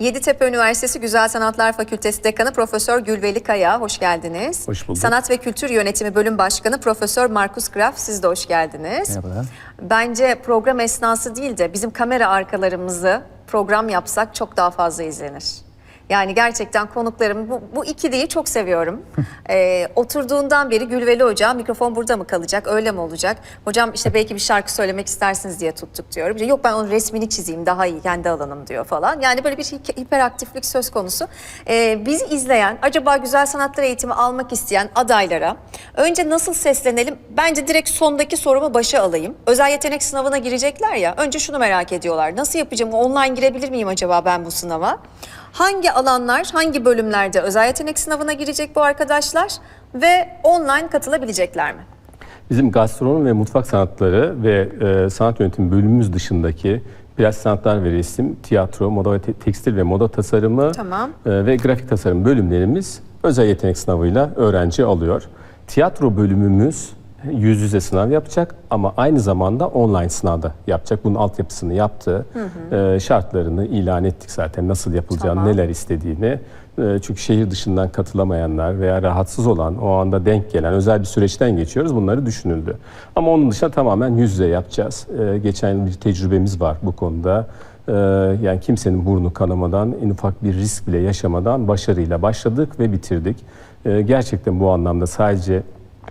Yeditepe Üniversitesi Güzel Sanatlar Fakültesi Dekanı Profesör Gülveli Kaya, hoş geldiniz. Hoş bulduk. Sanat ve Kültür Yönetimi Bölüm Başkanı Profesör Markus Graf, siz de hoş geldiniz. Merhabalar. Bence program esnası değil de bizim kamera arkalarımızı program yapsak çok daha fazla izlenir. Yani gerçekten konuklarım bu, bu ikiliyi çok seviyorum. Ee, oturduğundan beri Gülveli Hoca mikrofon burada mı kalacak öyle mi olacak? Hocam işte belki bir şarkı söylemek istersiniz diye tuttuk diyorum. Yok ben onun resmini çizeyim daha iyi kendi alanım diyor falan. Yani böyle bir hi- hiperaktiflik söz konusu. Ee, bizi izleyen acaba güzel sanatlar eğitimi almak isteyen adaylara önce nasıl seslenelim? Bence direkt sondaki sorumu başa alayım. Özel yetenek sınavına girecekler ya önce şunu merak ediyorlar. Nasıl yapacağım online girebilir miyim acaba ben bu sınava? Hangi alanlar, hangi bölümlerde özel yetenek sınavına girecek bu arkadaşlar ve online katılabilecekler mi? Bizim gastronomi ve mutfak sanatları ve e, sanat yönetimi bölümümüz dışındaki biraz sanatlar ve resim, tiyatro, moda ve te- tekstil ve moda tasarımı Tamam. e, ve grafik tasarım bölümlerimiz özel yetenek sınavıyla öğrenci alıyor. Tiyatro bölümümüz yüz yüze sınav yapacak ama aynı zamanda online sınavda yapacak. Bunun altyapısını yaptı. E, şartlarını ilan ettik zaten nasıl yapılacağını, Tamam. neler istediğini. E, Çünkü şehir dışından katılamayanlar veya rahatsız olan, o anda denk gelen özel bir süreçten geçiyoruz. Bunları düşünüldü. Ama onun dışında tamamen yüz yüze yapacağız. E, Geçen bir tecrübemiz var bu konuda. E, Yani kimsenin burnu kanamadan, en ufak bir risk bile yaşamadan başarıyla başladık ve bitirdik. E, Gerçekten bu anlamda sadece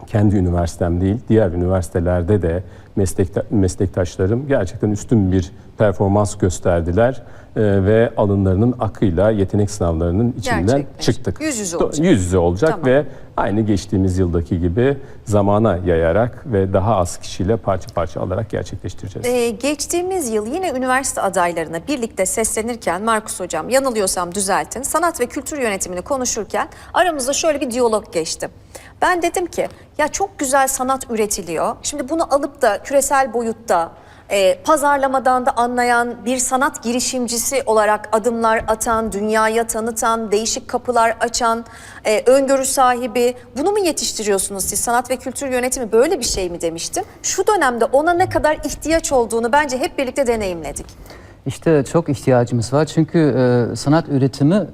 kendi üniversitem değil, diğer üniversitelerde de meslekta- meslektaşlarım gerçekten üstün bir performans gösterdiler Ee, ve alınlarının akıyla yetenek sınavlarının içinden Gerçekleşti. çıktık. Yüz yüze olacak. Yüz yüze olacak Tamam. ve aynı geçtiğimiz yıldaki gibi zamana yayarak ve daha az kişiyle parça parça alarak gerçekleştireceğiz. Ee, geçtiğimiz yıl yine üniversite adaylarına birlikte seslenirken Markus Hocam yanılıyorsam düzeltin. Sanat ve kültür yönetimini konuşurken aramızda şöyle bir diyalog geçti. Ben dedim ki ya çok güzel sanat üretiliyor. Şimdi bunu alıp da küresel boyutta e, pazarlamadan da anlayan bir sanat girişimcisi olarak adımlar atan, dünyaya tanıtan, değişik kapılar açan, e, öngörü sahibi bunu mu yetiştiriyorsunuz siz? Sanat ve kültür yönetimi böyle bir şey mi demiştim. Şu dönemde ona ne kadar ihtiyaç olduğunu bence hep birlikte deneyimledik. İşte çok ihtiyacımız var çünkü e, sanat üretimi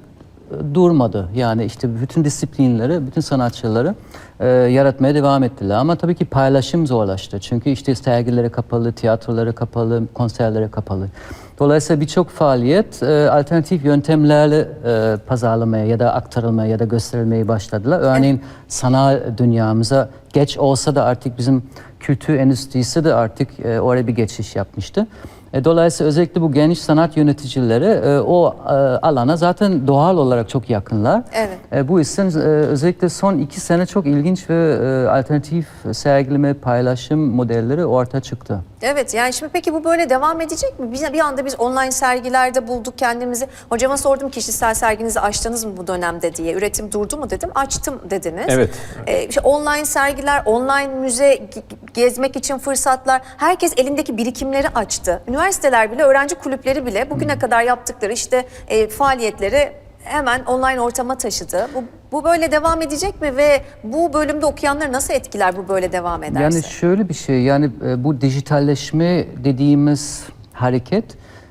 durmadı. Yani işte bütün disiplinleri, bütün sanatçıları e, yaratmaya devam ettiler. Ama tabii ki paylaşım zorlaştı. Çünkü işte sergilere kapalı, tiyatrolara kapalı, konserlere kapalı. Dolayısıyla birçok faaliyet e, alternatif yöntemlerle e, pazarlamaya ya da aktarılmaya ya da gösterilmeye başladılar. Örneğin sanal dünyamıza geç olsa da artık bizim kültür endüstrisi de artık e, oraya bir geçiş yapmıştı. E, Dolayısıyla özellikle bu genç sanat yöneticileri e, o e, alana zaten doğal olarak çok yakınlar. Evet. E, bu e, özellikle son iki sene çok ilginç ve e, alternatif sergileme, paylaşım modelleri ortaya çıktı. Evet yani şimdi peki bu böyle devam edecek mi? Bir, bir anda biz online sergilerde bulduk kendimizi. Hocama sordum kişisel serginizi açtınız mı bu dönemde diye. Üretim durdu mu dedim. Açtım dediniz. Evet. Ee, işte online sergiler, online müze ge- gezmek için fırsatlar. Herkes elindeki birikimleri açtı. Üniversiteler bile, öğrenci kulüpleri bile bugüne kadar yaptıkları işte e, faaliyetleri hemen online ortama taşıdı. Bu, bu böyle devam edecek mi ve bu bölümde okuyanları nasıl etkiler bu böyle devam ederse? Yani şöyle bir şey yani e, bu dijitalleşme dediğimiz hareket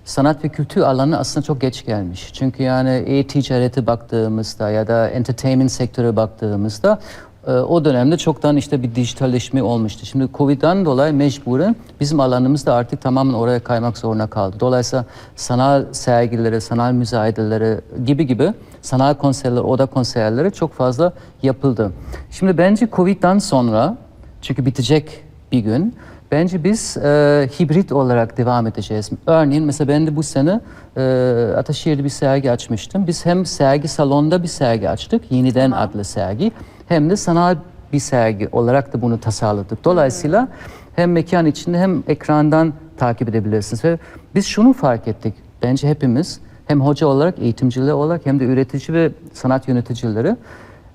sanat ve kültür alanı aslında çok geç gelmiş. Çünkü yani e-ticarete baktığımızda ya da entertainment sektöre baktığımızda e, o dönemde çoktan işte bir dijitalleşme olmuştu. Şimdi Covid'den dolayı mecburen bizim alanımız da artık tamamen oraya kaymak zorunda kaldı. Dolayısıyla sanal sergileri, sanal müzayedeleri gibi gibi sanal konserler, oda konserleri çok fazla yapıldı. Şimdi bence Covid'den sonra çünkü bitecek bir gün. Bence biz e, hibrit olarak devam edeceğiz. Örneğin mesela ben de bu sene e, Ataşehir'de bir sergi açmıştım. Biz hem sergi salonda bir sergi açtık, Yeniden adlı sergi. Hem de sanal bir sergi olarak da bunu tasarladık. Dolayısıyla hem mekan içinde hem ekrandan takip edebilirsiniz. Ve biz şunu fark ettik. Bence hepimiz hem hoca olarak, eğitimciler olarak hem de üretici ve sanat yöneticileri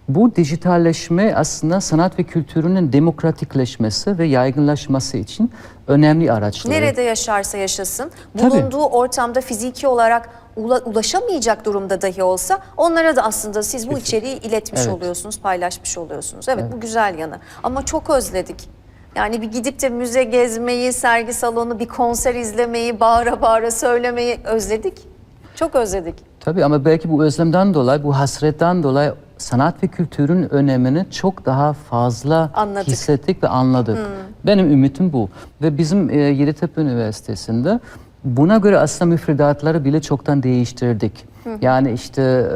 bu dijitalleşme aslında sanat ve kültürünün demokratikleşmesi ve yaygınlaşması için önemli araçlar. Nerede yaşarsa yaşasın, Tabii. bulunduğu ortamda fiziki olarak ula- ulaşamayacak durumda dahi olsa onlara da aslında siz bu içeriği iletmiş Evet. oluyorsunuz, paylaşmış oluyorsunuz. Evet, bu güzel yanı. Ama çok özledik. Yani bir gidip de müze gezmeyi, sergi salonu, bir konser izlemeyi, bağıra bağıra söylemeyi özledik. Çok özledik. Tabii ama belki bu özlemden dolayı, bu hasretten dolayı sanat ve kültürün önemini çok daha fazla Anladık. hissettik ve anladık. Benim ümitim bu. Ve bizim e, Yeditepe Üniversitesi'nde buna göre aslında müfredatları bile çoktan değiştirdik. Yani işte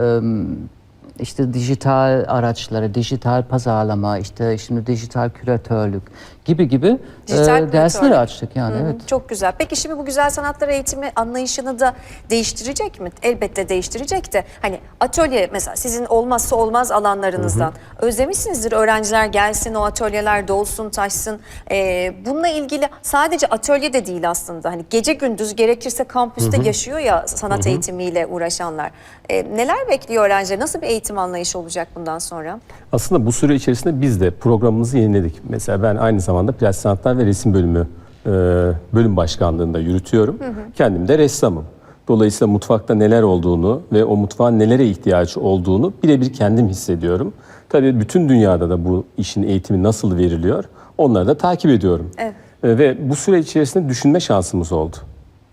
işte dijital araçları, dijital pazarlama, işte şimdi dijital küratörlük gibi gibi Dijital e, dersleri açtık yani evet. Çok güzel. Peki şimdi bu güzel sanatlar eğitimi anlayışını da değiştirecek mi? Elbette değiştirecek de. Hani atölye mesela sizin olmazsa olmaz alanlarınızdan. Özlemişsinizdir öğrenciler gelsin, o atölyeler dolsun, taşsın. Ee, bununla ilgili sadece atölye de değil aslında. Hani gece gündüz gerekirse kampüste yaşıyor ya sanat eğitimiyle uğraşanlar. Ee, neler bekliyor öğrenciler? Nasıl bir eğitim anlayışı olacak bundan sonra? Aslında bu süre içerisinde biz de programımızı yeniledik. Mesela ben aynı zamanda plastik sanatlar ve resim bölümü e, bölüm başkanlığında yürütüyorum. Kendim de ressamım. Dolayısıyla mutfakta neler olduğunu ve o mutfağın nelere ihtiyacı olduğunu birebir kendim hissediyorum. Tabii bütün dünyada da bu işin eğitimi nasıl veriliyor onları da takip ediyorum. Evet. E, Ve bu süre içerisinde düşünme şansımız oldu.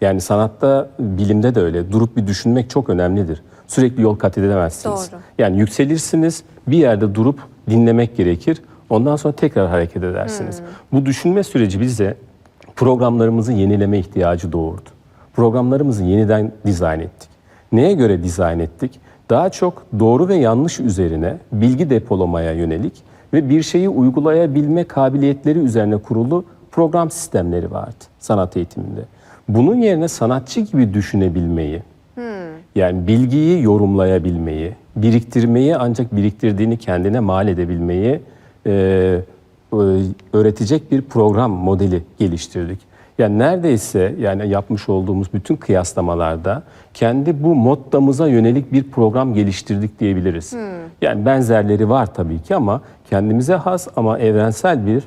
Yani sanatta, bilimde de öyle. Durup bir düşünmek çok önemlidir. Sürekli yol kat edemezsiniz. Doğru. Yani yükselirsiniz, bir yerde durup dinlemek gerekir. Ondan sonra tekrar hareket edersiniz. Bu düşünme süreci bize programlarımızı yenileme ihtiyacı doğurdu. Programlarımızı yeniden dizayn ettik. Neye göre dizayn ettik? Daha çok doğru ve yanlış üzerine bilgi depolamaya yönelik ve bir şeyi uygulayabilme kabiliyetleri üzerine kurulu program sistemleri vardı sanat eğitiminde. Bunun yerine sanatçı gibi düşünebilmeyi, yani bilgiyi yorumlayabilmeyi, biriktirmeyi ancak biriktirdiğini kendine mal edebilmeyi e, e, öğretecek bir program modeli geliştirdik. Yani neredeyse yani yapmış olduğumuz bütün kıyaslamalarda kendi bu mottamıza yönelik bir program geliştirdik diyebiliriz. Yani benzerleri var tabii ki ama kendimize has ama evrensel bir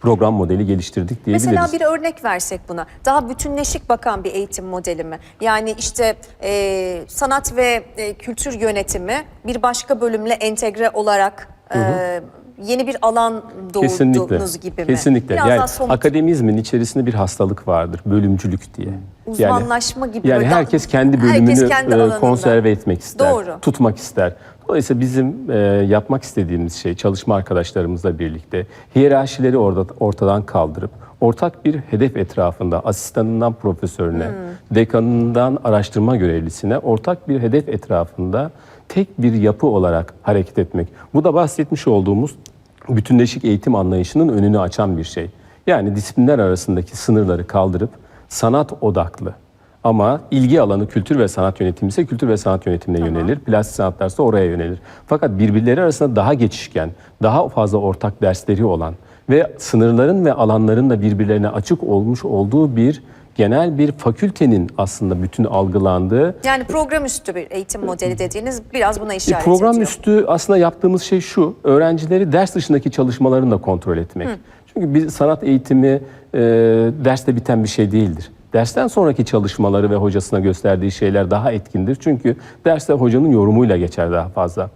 program modeli geliştirdik diyebiliriz. Mesela bir örnek versek buna. Daha bütünleşik bakan bir eğitim modeli mi? Yani işte e, sanat ve e, kültür yönetimi bir başka bölümle entegre olarak e, yeni bir alan Kesinlikle. doğurduğunuz gibi mi? Kesinlikle. Biraz yani somut akademizmin içerisinde bir hastalık vardır, bölümcülük diye. uzmanlaşma gibi. Yani böyle da- herkes kendi bölümünü Herkes kendi alanında. konserve etmek ister, Doğru. tutmak ister. Dolayısıyla bizim e, yapmak istediğimiz şey çalışma arkadaşlarımızla birlikte hiyerarşileri orada ortadan kaldırıp ortak bir hedef etrafında asistanından profesörüne, Hmm. dekanından araştırma görevlisine ortak bir hedef etrafında tek bir yapı olarak hareket etmek. Bu da bahsetmiş olduğumuz bütünleşik eğitim anlayışının önünü açan bir şey. Yani disiplinler arasındaki sınırları kaldırıp sanat odaklı ama ilgi alanı kültür ve sanat yönetimi ise kültür ve sanat yönetimine yönelir. Plastik sanatlar ise oraya yönelir. Fakat birbirleri arasında daha geçişken, daha fazla ortak dersleri olan ve sınırların ve alanların da birbirlerine açık olmuş olduğu bir genel bir fakültenin aslında bütün algılandığı Yani program üstü bir eğitim modeli dediğiniz biraz buna e, işaret program ediyor. üstü aslında yaptığımız şey şu, öğrencileri ders dışındaki çalışmalarını da kontrol etmek. Çünkü bir sanat eğitimi e, derste biten bir şey değildir. Dersten sonraki çalışmaları ve hocasına gösterdiği şeyler daha etkindir. Çünkü derste hocanın yorumuyla geçer daha fazla.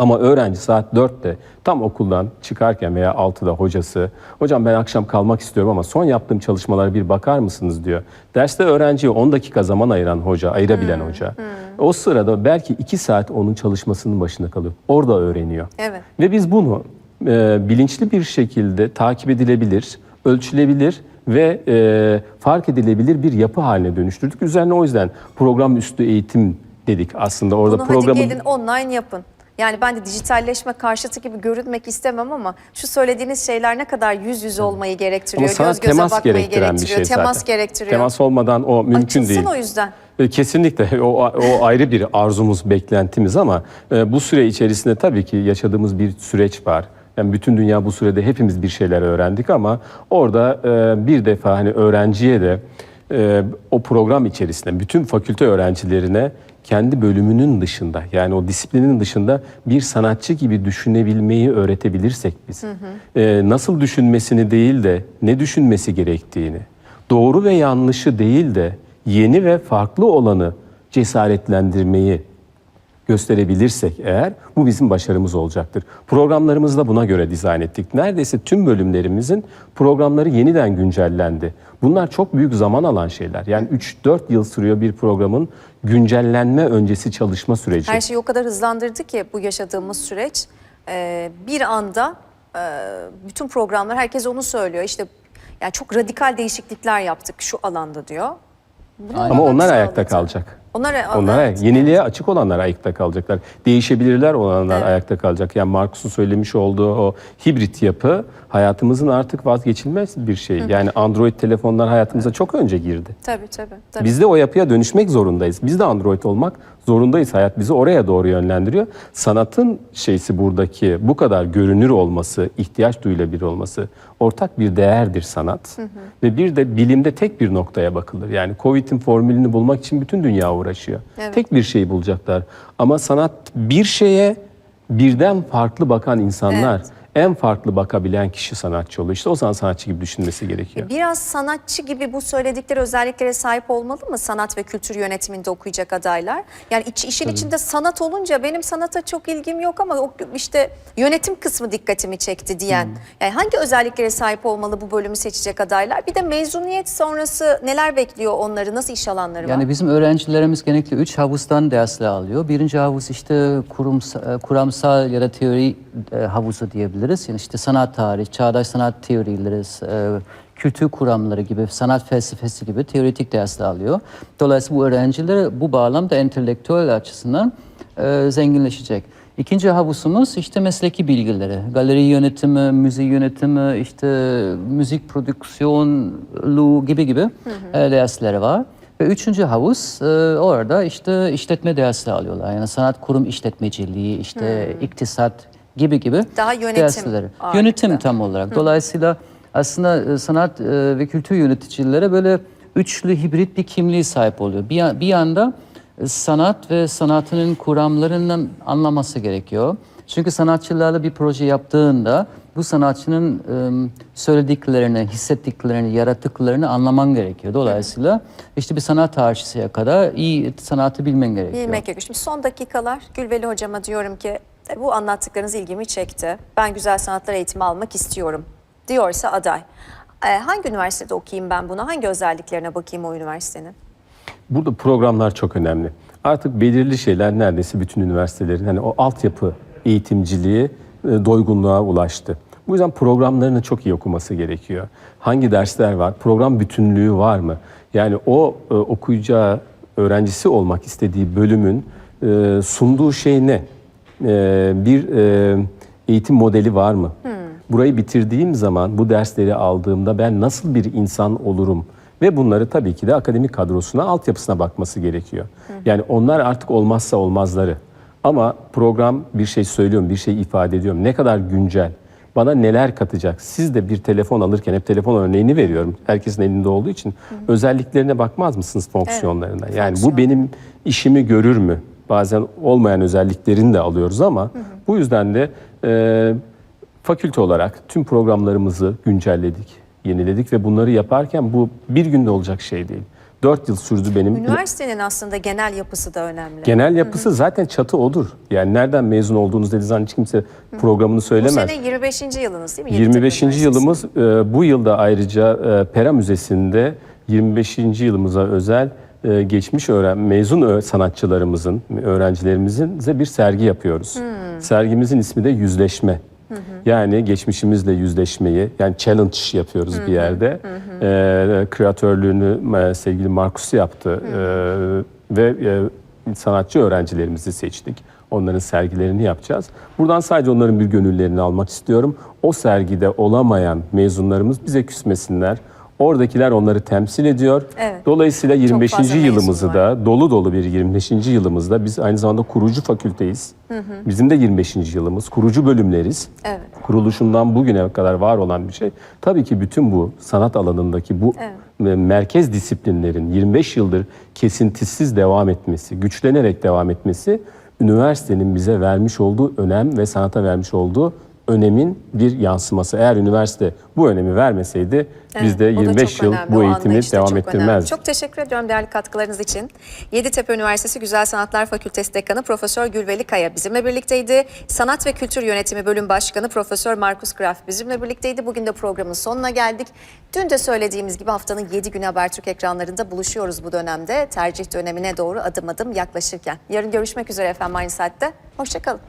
Ama öğrenci saat 4'te tam okuldan çıkarken veya 6'da hocası hocam ben akşam kalmak istiyorum ama son yaptığım çalışmalara bir bakar mısınız diyor. Derste öğrenciye 10 dakika zaman ayıran hoca, ayırabilen hoca. O sırada belki 2 saat onun çalışmasının başında kalıyor. Orada öğreniyor. Evet. Ve biz bunu e, bilinçli bir şekilde takip edilebilir, ölçülebilir ve e, fark edilebilir bir yapı haline dönüştürdük. Üzerine o yüzden program üstü eğitim dedik aslında orada Bunu programın hadi gelin online yapın. Yani ben de dijitalleşme karşıtı gibi görünmek istemem ama şu söylediğiniz şeyler ne kadar yüz yüze olmayı gerektiriyor, ama göz göze temas bakmayı gerektiren bir gerektiriyor, şey temas zaten. gerektiriyor. Temas olmadan o mümkün Açılsın değil. o yüzden. E, Kesinlikle o, o ayrı bir arzumuz, beklentimiz ama e, bu süre içerisinde tabii ki yaşadığımız bir süreç var. Yani bütün dünya bu sürede hepimiz bir şeyler öğrendik ama orada e, bir defa hani öğrenciye de e, o program içerisinde bütün fakülte öğrencilerine kendi bölümünün dışında yani o disiplinin dışında bir sanatçı gibi düşünebilmeyi öğretebilirsek biz e, nasıl düşünmesini değil de ne düşünmesi gerektiğini doğru ve yanlışı değil de yeni ve farklı olanı cesaretlendirmeyi gösterebilirsek eğer bu bizim başarımız olacaktır. Programlarımızı da buna göre dizayn ettik. Neredeyse tüm bölümlerimizin programları yeniden güncellendi. Bunlar çok büyük zaman alan şeyler. Yani 3-4 yıl sürüyor bir programın güncellenme öncesi çalışma süreci. Her şeyi o kadar hızlandırdı ki bu yaşadığımız süreç. Ee, bir anda e, bütün programlar herkes onu söylüyor. İşte yani çok radikal değişiklikler yaptık şu alanda diyor. Bunu Ama onlar ayakta kalacak. Onlar, Onlar evet. yeniliğe açık olanlar ayakta kalacaklar. Değişebilirler olanlar Evet. ayakta kalacak. Yani Marcus'un söylemiş olduğu o hibrit yapı hayatımızın artık vazgeçilmez bir şey. Yani Android telefonlar hayatımıza çok önce girdi. Tabii tabii. tabii. Biz de o yapıya dönüşmek zorundayız. Biz de Android olmak zorundayız. Hayat bizi oraya doğru yönlendiriyor. Sanatın şeysi buradaki bu kadar görünür olması, ihtiyaç duyulabilir olması ortak bir değerdir sanat. Ve bir de bilimde tek bir noktaya bakılır. Yani Covid'in formülünü bulmak için bütün dünya uğraşıyor. Evet. Tek bir şeyi bulacaklar. Ama sanat bir şeye birden farklı bakan insanlar, Evet. En farklı bakabilen kişi sanatçı oluyor. İşte o zaman sanatçı gibi düşünmesi gerekiyor. Biraz sanatçı gibi bu söyledikleri özelliklere sahip olmalı mı sanat ve kültür yönetiminde okuyacak adaylar? Yani iç, işin içinde sanat olunca benim sanata çok ilgim yok ama o işte yönetim kısmı dikkatimi çekti diyen. Hmm. Yani hangi özelliklere sahip olmalı bu bölümü seçecek adaylar? Bir de mezuniyet sonrası neler bekliyor onları? Nasıl iş alanları var? Yani bizim öğrencilerimiz genellikle üç havuzdan dersler alıyor. Birinci havuz işte kurumsal, kuramsal ya da teori e, havuzu diyebiliriz. Yani işte sanat tarihi, çağdaş sanat teorileri, e, kültür kuramları gibi, sanat felsefesi gibi teoretik dersler alıyor. Dolayısıyla bu öğrenciler bu bağlamda entelektüel açısından e, zenginleşecek. İkinci havuzumuz işte mesleki bilgileri. Galeri yönetimi, müzik yönetimi, işte müzik prodüksiyonluğu gibi gibi e, dersleri var. Ve üçüncü havuz e, orada işte işletme dersleri alıyorlar. Yani sanat kurum işletmeciliği, işte iktisat gibi gibi Daha yönetim ağırlıklı. Yönetim tam olarak. Dolayısıyla aslında e, sanat e, ve kültür yöneticilere böyle üçlü hibrit bir kimliği sahip oluyor. Bir, ya- bir yanda e, sanat ve sanatının kuramlarından anlaması gerekiyor. Çünkü sanatçılarla bir proje yaptığında bu sanatçının e, söylediklerini, hissettiklerini, yarattıklarını anlaman gerekiyor. Dolayısıyla işte bir sanat tarihçisiye kadar iyi sanatı bilmen gerekiyor. Bilmek gerekiyor. Şimdi son dakikalar Gülveli hocama diyorum ki "E, bu anlattıklarınız ilgimi çekti. Ben güzel sanatlar eğitimi almak istiyorum diyorsa aday. E, hangi üniversitede okuyayım ben bunu? Hangi özelliklerine bakayım o üniversitenin? Burada programlar çok önemli. Artık belirli şeyler neredeyse bütün üniversitelerin hani o altyapı eğitimciliği e, doygunluğa ulaştı. Bu yüzden programlarını çok iyi okuması gerekiyor. Hangi dersler var? Program bütünlüğü var mı? Yani o e, okuyacağı öğrencisi olmak istediği bölümün e, sunduğu şey ne? E, bir e, eğitim modeli var mı? Burayı bitirdiğim zaman bu dersleri aldığımda ben nasıl bir insan olurum? Ve bunları tabii ki de akademik kadrosuna, altyapısına bakması gerekiyor. Yani onlar artık olmazsa olmazları. Ama program bir şey söylüyorum, bir şey ifade ediyorum. Ne kadar güncel, bana neler katacak? Siz de bir telefon alırken hep telefon örneğini veriyorum. Herkesin elinde olduğu için. Özelliklerine bakmaz mısınız fonksiyonlarına? yani fonksiyon. bu benim işimi görür mü? Bazen olmayan özelliklerini de alıyoruz ama bu yüzden de e, fakülte olarak tüm programlarımızı güncelledik, yeniledik ve bunları yaparken bu bir günde olacak şey değil. Dört yıl sürdü benim. Üniversitenin aslında genel yapısı da önemli. Genel yapısı zaten çatı odur. Yani nereden mezun olduğunuz dediği zaman hiç kimse programını bu söylemez. sene 25. yılınız değil mi? 25. Yeditepe yılımız e, bu yılda ayrıca e, Pera Müzesi'nde 25. yılımıza özel e, geçmiş öğren mezun sanatçılarımızın, öğrencilerimizin bize bir sergi yapıyoruz. Sergimizin ismi de Yüzleşme. Yani geçmişimizle yüzleşmeyi, yani challenge yapıyoruz bir yerde. E, kreatörlüğünü e, sevgili Markus yaptı E, ve e, sanatçı öğrencilerimizi seçtik. Onların sergilerini yapacağız. Buradan sadece onların bir gönüllerini almak istiyorum. O sergide olamayan mezunlarımız bize küsmesinler. Oradakiler onları temsil ediyor. Evet. Dolayısıyla 25. fazla mezun yılımızı da dolu dolu bir 25. yılımızda biz aynı zamanda kurucu fakülteyiz. Bizim de 25. yılımız. Kurucu bölümleriz. Evet. Kuruluşundan bugüne kadar var olan bir şey. Tabii ki bütün bu sanat alanındaki bu Evet. merkez disiplinlerin 25 yıldır kesintisiz devam etmesi, güçlenerek devam etmesi üniversitenin bize vermiş olduğu önem ve sanata vermiş olduğu önemin bir yansıması. Eğer üniversite bu önemi vermeseydi biz de Evet, o da 25 çok yıl önemli, bu eğitimi da devam ettirmezdik. Çok teşekkür ediyorum değerli katkılarınız için. Yeditepe Üniversitesi Güzel Sanatlar Fakültesi Dekanı Profesör Gülveli Kaya bizimle birlikteydi. Sanat ve Kültür Yönetimi Bölüm Başkanı Profesör Markus Graf bizimle birlikteydi. Bugün de programın sonuna geldik. Dün de söylediğimiz gibi haftanın 7 günü Habertürk ekranlarında buluşuyoruz bu dönemde. Tercih dönemine doğru adım adım yaklaşırken. Yarın görüşmek üzere efendim aynı saatte. Hoşçakalın.